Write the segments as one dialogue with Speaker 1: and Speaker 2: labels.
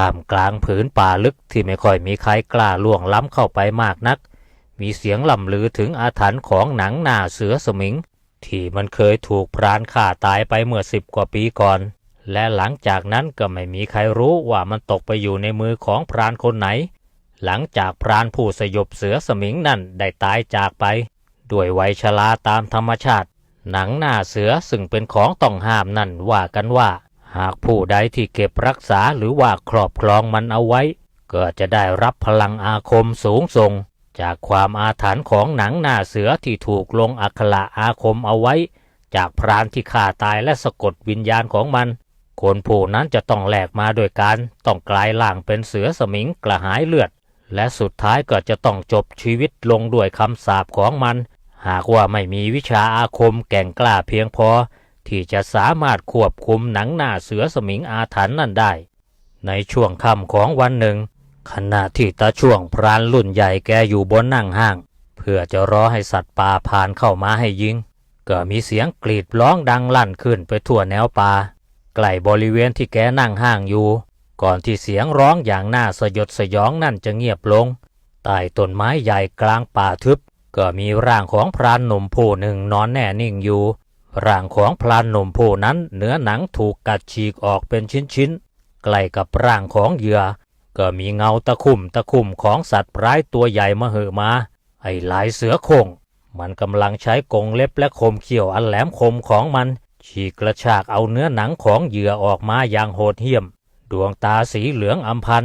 Speaker 1: ท่ามกลางผืนป่าลึกที่ไม่ค่อยมีใครกล้าล่วงล้ำเข้าไปมากนัก มีเสียงล่ำลือถึงอาถรรพ์ของหนังหน้าเสือสมิง ที่มันเคยถูกพรานฆ่าตายไปเมื่อสิบกว่าปีก่อน และหลังจากนั้นก็ไม่มีใครรู้ว่ามันตกไปอยู่ในมือของพรานคนไหน หลังจากพรานผู้สยบเสือสมิงนั่นได้ตายจากไป ด้วยวัยชราตามธรรมชาติ หนังหน้าเสือซึ่งเป็นของต้องห้ามนั่นว่ากันว่า หากผู้ใดที่เก็บรักษาหรือว่าครอบครองมันเอาไว้ ก็จะได้รับพลังอาคมสูงส่ง จากความอาถรรพ์ของหนังหน้าเสือที่ถูกลงอักขระอาคมเอาไว้ จากพรานที่ฆ่าตายและสะกดวิญญาณของมัน คนผู้นั้นจะต้องแหลกมาโดยการต้องกลายร่างเป็นเสือสมิงกระหายเลือด และสุดท้ายก็จะต้องจบชีวิตลงด้วยคำสาปของมัน หากว่าไม่มีวิชาอาคมแก่งกล้าเพียงพอ ที่จะสามารถควบคุมหนังหน้าเสือสมิงอาถรรพ์นั่นได้ ในช่วงค่ำของวันหนึ่ง ขณะที่ตาช่วงพรานรุ่นใหญ่แกอยู่บนนั่งห้าง เพื่อจะรอให้สัตว์ป่าผ่านเข้ามาให้ยิง ก็มีเสียงกรีดร้องดังลั่นขึ้นไปทั่วแนวป่าใกล้บริเวณที่แกนั่งห้างอยู่ ก่อนที่เสียงร้องอย่างน่าสยดสยองนั่นจะเงียบลงใต้ต้นไม้ใหญ่กลางป่าทึบ ก็มีร่างของพรานหนุ่มผู้หนึ่งนอนแน่นิ่งอยู่ ร่างของพรานหนุ่มผู้นั้นเนื้อหนังถูกกัดฉีกออกเป็นชิ้นๆ ใกล้กับร่างของเหยื่อ ก็มีเงาตะคุ่มตะคุ่มของสัตว์ร้ายตัวใหญ่มาเหอมา ไอ้ลายเสือโคงมันกำลังใช้กรงเล็บและคมเขี้ยวอันแหลมคมของมัน ฉีกกระชากเอาเนื้อหนังของเหยื่อออกมาอย่างโหดเหี้ยม ดวงตาสีเหลืองอำพัน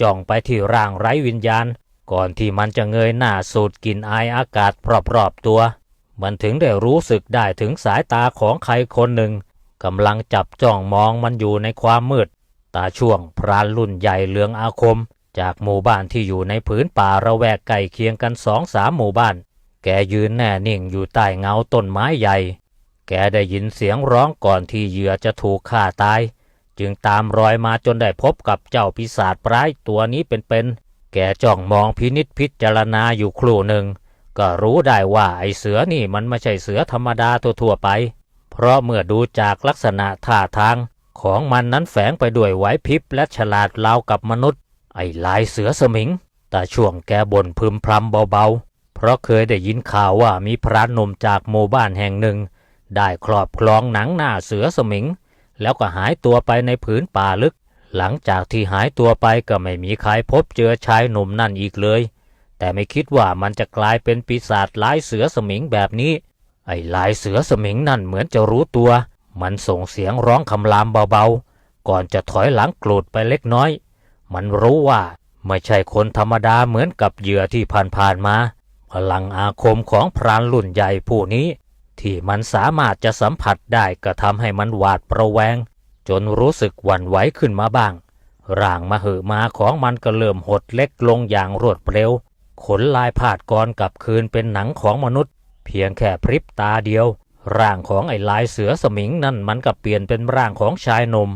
Speaker 1: จ้องไปที่ร่างไร้วิญญาณ ก่อนที่มันจะเงยหน้าสูดกลิ่นอายอากาศรอบๆตัว มันถึงได้รู้สึกได้ถึงสายตาของใครคนหนึ่งกำลังจับจ้องมองมันอยู่ในความมืด ตาช่วงพรานรุ่นใหญ่เหลืองอาคม จากหมู่บ้านที่อยู่ในผืนป่าระแวกใกล้เคียงกันสองสามหมู่บ้าน แกยืนแน่นิ่งอยู่ใต้เงาต้นไม้ใหญ่ แกได้ยินเสียงร้องก่อนที่เหยื่อจะถูกฆ่าตาย จึงตามรอยมาจนได้พบกับเจ้าปีศาจร้ายตัวนี้เป็นๆ แกจ้องมองพินิษพิจารณาอยู่ครู่หนึ่ง ก็รู้ได้ว่าไอเสือนี่มันไม่ใช่เสือธรรมดาทั่วๆไป เพราะเมื่อดูจากลักษณะท่าทาง ของมันนั้นแฝงไปด้วยไหวพริบและฉลาดราวกับมนุษย์ ไอลายเสือสมิง แต่ช่วงแกบ่นพึมพำเบาๆ เพราะเคยได้ยินข่าวว่ามีพระหนุ่มจากหมู่บ้านแห่งหนึ่ง ได้ครอบครองหนังหน้าเสือสมิง แล้วก็หายตัวไปในผืนป่าลึก หลังจากที่หายตัวไปก็ไม่มีใครพบเจอชายหนุ่มนั่นอีกเลย แต่ไม่คิดว่ามันจะกลายเป็นปีศาจลายเสือสมิงแบบนี้ ไอ้ลายเสือสมิงนั่นเหมือนจะรู้ตัว มันส่งเสียงร้องคำรามเบาๆ ก่อนจะถอยหลังกรูดไปเล็กน้อย มันรู้ว่าไม่ใช่คนธรรมดาเหมือนกับเหยื่อที่ผ่านๆมา พลังอาคมของพรานรุ่นใหญ่ผู้นี้ ที่มันสามารถจะสัมผัสได้ก็ทำให้มันหวาดประแวง จนรู้สึกหวั่นไหวขึ้นมาบ้าง ร่างมาเหอะมาของมันก็เริ่มหดเล็กลงอย่างรวดเร็ว ขนลายผาดกรกลับคืนเป็นหนังของมนุษย์ เพียงแค่พริบตาเดียว ร่างของไอ้ลายเสือสมิงนั่นมันก็เปลี่ยนเป็นร่างของชายหนุ่ม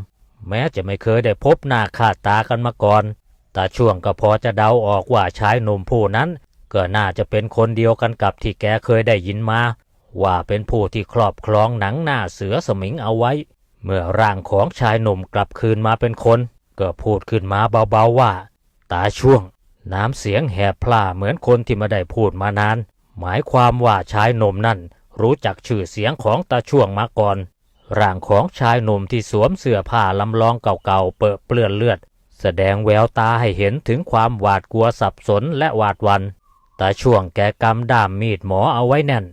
Speaker 1: แม้จะไม่เคยได้พบหน้าค่าตากันมาก่อน แต่ช่วงก็พอจะเดาออกว่าชายหนุ่มผู้นั้น ก็น่าจะเป็นคนเดียวกันกับที่แกเคยได้ยินมา ว่าเป็นผู้ที่ครอบครองหนังหน้าเสือสมิงเอาไว้ เมื่อร่างของชายหนุ่มกลับคืนมาเป็นคน ก็พูดขึ้นมาเบาๆว่า ตาช่วง น้ำเสียงแหบพล่าเหมือนคนที่ไม่ได้พูดมานาน หมายความว่าชายหนุ่มนั่น รู้จักชื่อเสียงของตาช่วงมาก่อน ร่างของชายหนุ่มที่สวมเสื้อผ้าลำลองเก่าๆเปื้อะเปลื้อนเลือด แสดงแววตาให้เห็นถึงความหวาดกลัวสับสนและหวาดวันตาช่วงแกกำด้ามมีดหมอเอาไว้แน่น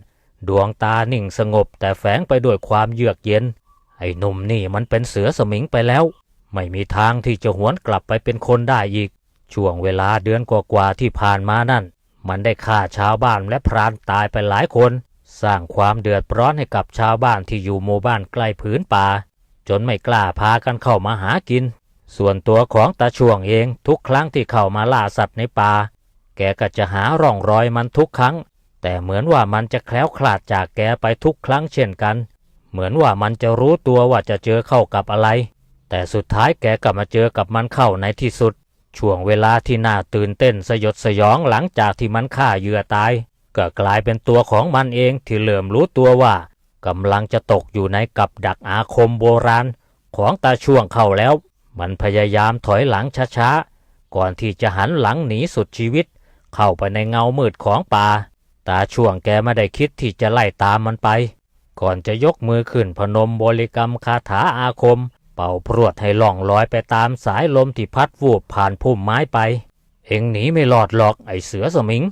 Speaker 1: ดวงตานิ่งสงบแต่แฝงไปด้วยความเยือกเย็น ไอ้หนุ่มนี่มันเป็นเสือสมิงไปแล้ว ไม่มีทางที่จะหวนกลับไปเป็นคนได้อีก ช่วงเวลาเดือนกว่าๆที่ผ่านมานั่น มันได้ฆ่าชาวบ้านและพรานตายไปหลายคน สร้างความเดือดร้อนให้กับชาวบ้านที่อยู่หมู่บ้านใกล้ผืนป่า จนไม่กล้าพากันเข้ามาหากิน ส่วนตัวของตาช่วงเองทุกครั้งที่เข้ามาล่าสัตว์ในป่า แกก็จะหาร่องรอยมันทุกครั้ง แต่เหมือนว่ามันจะแคล้วคลาดจากแกไปทุกครั้งเช่นกัน เหมือนว่ามันจะรู้ตัวว่าจะเจอเข้ากับอะไร แต่สุดท้ายแกก็มาเจอกับมันเข้าในที่สุด ช่วงเวลาที่น่าตื่นเต้นสยดสยองหลังจากที่มันฆ่าเหยื่อตาย ก็กลายเป็นตัวของมันเองที่เริ่มรู้ตัวว่ากำลังจะตกอยู่ในกับดักอาคมโบราณ ของตาช่วงเข้าแล้วมมันพยายามถอยหลังช้าๆ ก่อนที่จะหันหลังหนีสุดชีวิต เข้าไปในเงามืดของป่า ตาช่วงแกไม่ได้คิดที่จะไล่ตามมันไป ก่อนจะยกมือขึ้นพนมบริกรรมคาถาอาคม เป่าพรวดให้ล่องลอยไปตามสายลมที่พัดวูบผ่านพุ่มไม้ไป เองหนีไม่รอดหรอกไอเสือสมิง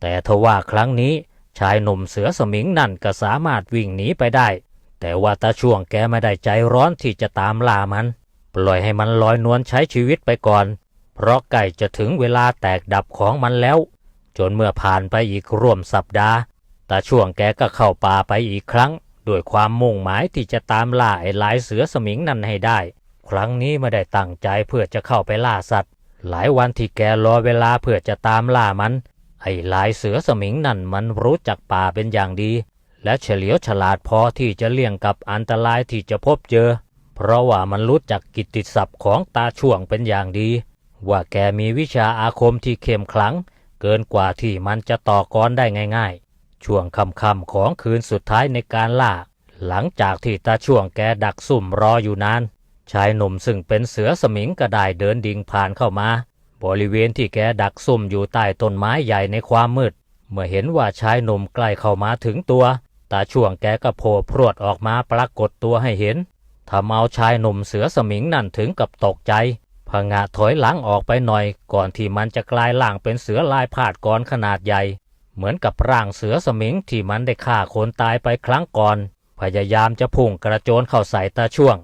Speaker 1: แต่ทว่าครั้งนี้ชายหนุ่มเสือสมิงนั่นก็สามารถวิ่งหนีไปได้ แต่ว่าตาช่วงแกไม่ได้ใจร้อนที่จะตามล่ามัน ปล่อยให้มันลอยนวลใช้ชีวิตไปก่อน เพราะใกล้จะถึงเวลาแตกดับของมันแล้ว จนเมื่อผ่านไปอีกร่วมสัปดาห์ตาช่วงแกก็เข้าป่าไปอีกครั้ง ด้วยความมุ่งหมายที่จะตามล่าไอ้ลายเสือสมิงนั่นให้ได้ ครั้งนี้ไม่ได้ตั้งใจเพื่อจะเข้าไปล่าสัตว์ หลายวันที่แกรอเวลาเพื่อจะตามล่ามัน ไอ้ลายเสือสมิงนั่นมันรู้จักป่าเป็นอย่างดี และเฉลียวฉลาดพอที่จะเลี่ยงกับอันตรายที่จะพบเจอ เพราะว่ามันรู้จักกิตติศัพท์ของตาช่วงเป็นอย่างดี ว่าแกมีวิชาอาคมที่เข้มขลัง เกินกว่าที่มันจะต่อกรได้ง่ายๆ ช่วงค่ำๆของคืนสุดท้ายในการล่า หลังจากที่ตาช่วงแกดักซุ่มรออยู่นาน ชายหนุ่มซึ่งเป็นเสือสมิงก็ได้เดินดิ่งผ่านเข้ามา บริเวณที่แกดักซุ่มอยู่ใต้ต้นไม้ใหญ่ในความมืด เมื่อเห็นว่าชายหนุ่มใกล้เข้ามาถึงตัว ตาช่วงแกก็โผล่พรวดออกมาปรากฏตัวให้เห็นทำเอาชายหนุ่มเสือสมิงนั่นถึงกับตกใจพงะถอยหลังออกไปหน่อย ก่อนที่มันจะกลายร่างเป็นเสือลายพาดกรขนาดใหญ่ เหมือนกับร่างเสือสมิงที่มันได้ฆ่าคนตายไปครั้งก่อน พยายามจะพุ่งกระโจนเข้าใส่ตาช่วง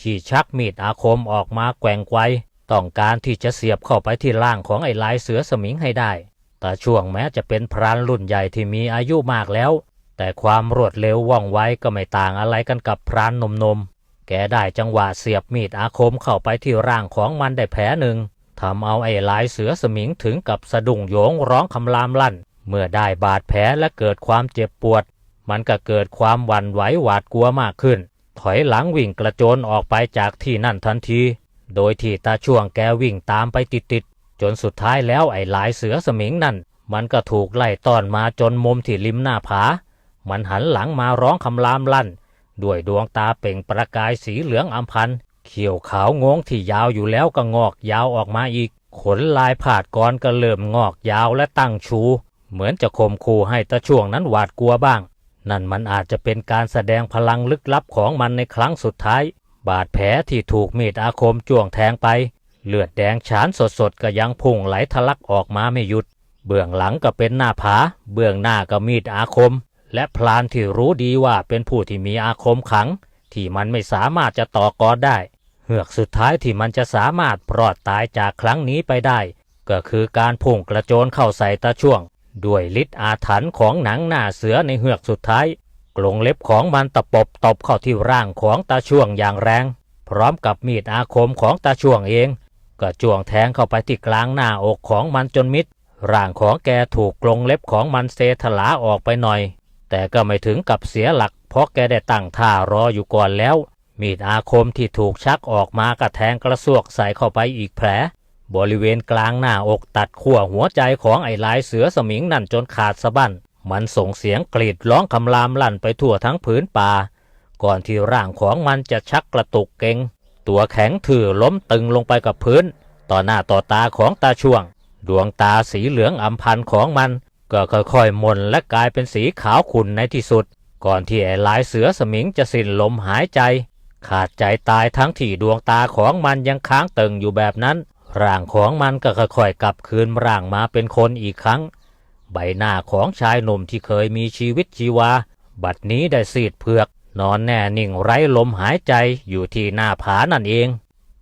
Speaker 1: ที่ชักมีดอาคมออกมาแกว่งไกวต้องการที่จะเสียบเข้าไปที่ร่างของไอ้ลายเสือสมิงให้ได้ตาช่วงแม้จะเป็นพรานรุ่นใหญ่ที่มีอายุมากแล้ว แต่ความรวดเร็วว่องไวก็ไม่ต่างอะไรกันกับพรานหนมแกได้จังหวะเสียบมีดอาคมเข้าไปที่ร่างของมันได้แผลหนึ่งทำเอาไอ้ลายเสือสมิงถึงกับสะดุ้งโยงร้องคำรามลั่น เมื่อได้บาดแผลและเกิดความเจ็บปวด มันก็เกิดความหวั่นไหวหวาดกลัวมากขึ้น ถอยหลังวิ่งกระโจนออกไปจากที่นั่นทันที โดยที่ตาช่วงแกวิ่งตามไปติดๆจนสุดท้ายแล้วไอ้หลายเสือสมิงนั่น มันก็ถูกไล่ต้อนมาจนมุมที่ริมหน้าผา มันหันหลังมาร้องคำรามลั่น ด้วยดวงตาเปล่งประกายสีเหลืองอำพันเขียวขาวงงที่ยาวอยู่แล้วก็งอกยาวออกมาอีก ขนลายผาดกรก็เริ่มงอกยาวและตั้งชู เหมือนจะข่มขู่ให้ตาช่วงนั้นหวาดกลัวบ้าง นั่นมันอาจจะเป็นการแสดงพลังลึกลับของมันในครั้งสุดท้าย บาดแผลที่ถูกมีดอาคมจ้วงแทงไป เลือดแดงฉานสดๆก็ยังพุ่งไหลทะลักออกมาไม่หยุด เบื้องหลังก็เป็นหน้าผา เบื้องหน้าก็มีดอาคม และพลานที่รู้ดีว่าเป็นผู้ที่มีอาคมขัง ที่มันไม่สามารถจะต่อกรได้เหือกสุดท้ายที่มันจะสามารถปลอดตายจากครั้งนี้ไปได้ ก็คือการพุ่งกระโจนเข้าใส่ตาช่วง ด้วยฤทธิ์อาถรรพ์ของหนังหน้าเสือในเหือกสุดท้ายกรงเล็บของมันตะปบตบเข้าที่ร่างของตาช่วงอย่างแรง พร้อมกับมีดอาคมของตาช่วงเอง ก็จ้วงแทงเข้าไปที่กลางหน้าอกของมันจนมิด ร่างของแกถูกกรงเล็บของมันเซถลาออกไปหน่อย แต่ก็ไม่ถึงกับเสียหลัก เพราะแกได้ตั้งท่ารออยู่ก่อนแล้ว มีดอาคมที่ถูกชักออกมากระแทงกระซวกใส่เข้าไปอีกแผล บริเวณกลางหน้าอกตัดขั้วหัวใจของไอ้ลายเสือสมิงนั่นจนขาดสะบั้น มันส่งเสียงกรีดร้องคำรามลั่นไปทั่วทั้งผืนป่า ก่อนที่ร่างของมันจะชักกระตุกเก่งตัวแข็งถือล้มตึงลงไปกับพื้น ต่อหน้าต่อตาของตาช่วง ดวงตาสีเหลืองอำพันของมัน ก็ค่อยๆม่นและกลายเป็นสีขาวขุ่นในที่สุด ก่อนที่ไอ้ลายเสือสมิงจะสิ้นลมหายใจ ขาดใจตายทั้งที่ดวงตาของมันยังค้างตึงอยู่แบบนั้น ร่างของมันก็ค่อยๆกลับคืนร่างมาเป็นคนอีกครั้ง ใบหน้าของชายหนุ่มที่เคยมีชีวิตชีวา บัดนี้ได้ซีดเผือก นอนแน่นิ่งไร้ลมหายใจอยู่ที่หน้าผานั่นเอง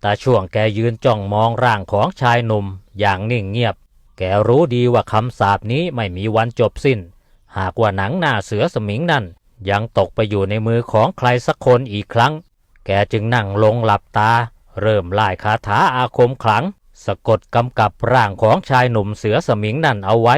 Speaker 1: ตาช่วงแกยืนจ้องมองร่างของชายหนุ่มอย่างนิ่งเงียบ แกรู้ดีว่าคำสาปนี้ไม่มีวันจบสิ้น หากว่าหนังหน้าเสือสมิงนั่น ยังตกไปอยู่ในมือของใครสักคนอีกครั้ง แกจึงนั่งลงหลับตา เริ่มไล่คาถาอาคมขลัง สะกดกำกับร่างของชายหนุ่มเสือสมิงนั่นเอาไว้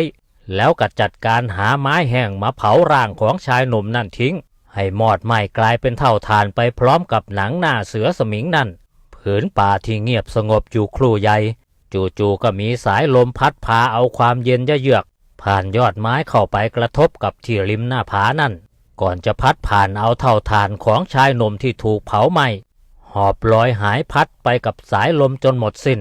Speaker 1: แล้วก็จัดการหาไม้แห้งมาเผาร่างของชายหนุ่มนั่นทิ้ง ให้มอดไหม้กลายเป็นเท่าฐานไปพร้อมกับหนังหน้าเสือสมิงนั่นผืนป่าที่เงียบสงบอยู่ครู่ใหญ่จู่ๆก็มีสายลมพัดพาเอาความเย็นเยือก ผ่านยอดไม้เข้าไปกระทบกับที่ริมหน้าผานั่น ก่อนจะพัดผ่านเอาเท่าฐานของชายหนุ่มที่ถูกเผาไหม้หหอบลอยหายพัดไปกับสายลมจนหมดสิน้น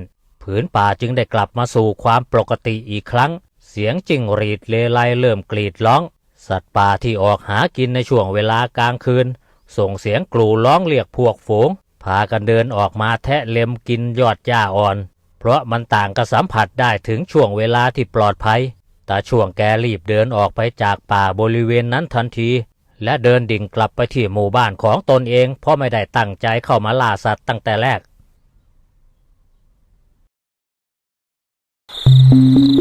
Speaker 1: ผืนป่าจึงได้กลับมาสู่ความปกติอีกครั้ง เสียงจิ้งหรีดเลไลเริ่มกรีดร้อง สัตว์ป่าที่ออกหากินในช่วงเวลากลางคืน ส่งเสียงกลูร้องเรียกพวกฝูง พากันเดินออกมาแทะเล็มกินยอดหญ้าอ่อน เพราะมันต่างก็สัมผัสได้ถึงช่วงเวลาที่ปลอดภัยแต่ช่วงแกรีบเดินออกไปจากป่าบริเวณนั้นทันที และเดินดิ่งกลับไปที่หมู่บ้านของตนเอง เพราะไม่ได้ตั้งใจเข้ามาล่าสัตว์ตั้งแต่แรก Thank you.